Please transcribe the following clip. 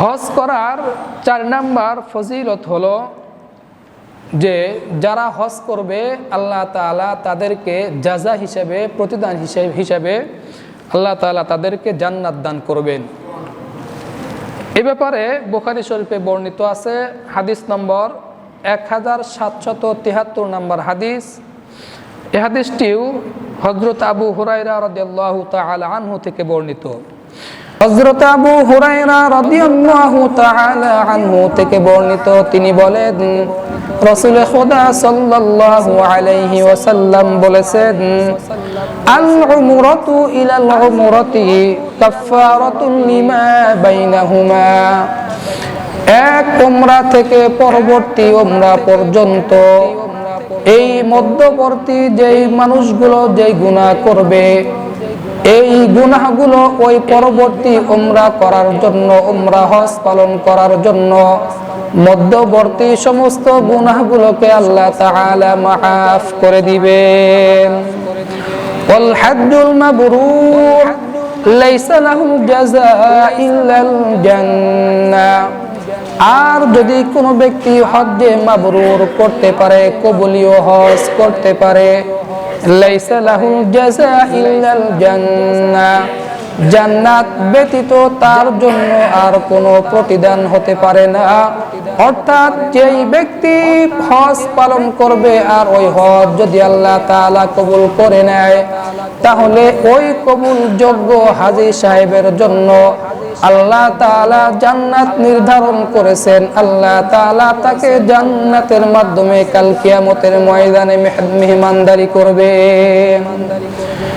হজ করার চার নাম্বার ফজিলত হলো যে যারা হজ করবে, আল্লাহ তাআলা তাদেরকে যাজা হিসেবে, প্রতিদান হিসেবে হিসেবে আল্লাহ তাআলা তাদেরকে জান্নাত দান করবেন। এ ব্যাপারে বোখারি শরীফে বর্ণিত আছে, হাদিস নম্বর এক হাজার সাতশত তিহাত্তর নম্বর হাদিস। এ হাদিসটিও হজরত আবু হুরাইরা রদিয়াল্লাহু তাআলা আনহু থেকে বর্ণিত। হজরত আবু হুরাইরা রাদিয়াল্লাহু তাআলা আনহু থেকে বর্ণিত, তিনি বলেন, রাসূল খোদা সাল্লাল্লাহু আলাইহি ওয়াসাল্লাম বলেছেন আল উমরাতু ইলাল উমরাতি কাফফারাতুন লিমা এক উমরা থেকে পরবর্তী উমরা পর্যন্ত এই মধ্যবর্তী যেই মানুষগুলো যেই গুনাহ করবে এই গুনাহগুলো ওই পরবর্তী উমরা করার জন্য, উমরা হজ পালন করার জন্য। মধ্যবর্তী সমস্ত গুনাহগুলোকে আল্লাহ তাআলা মাফ করে দিবেন। ওয়াল হাজ্জুল মাবরুর, লাইসা লাহু জাযাআ ইল্লাল জান্নাহ আর যদি কোনো ব্যক্তি হজ্জে মাবরুর করতে পারে কবুলীয় হজ করতে পারে লাইসা লাহু জাযা ইল্লাল জান্নাহ জান্নাত ব্যতীত তার জন্য আর কোনো প্রতিদান হতে পারে না। অর্থাৎ যেই ব্যক্তি হজ পালন করবে আর ওই হজ যদি আল্লাহ তাআলা কবুল করে নেয়, তাহলে ওই কবুল যোগ্য হাজী সাহেবের জন্য আল্লাহ তালা জান্নাত নির্ধারণ করেছেন। আল্লাহ তালা তাকে জান্নাতের মাধ্যমে কালকিয়ামতের ময়দানে মেহমানদারি করবে।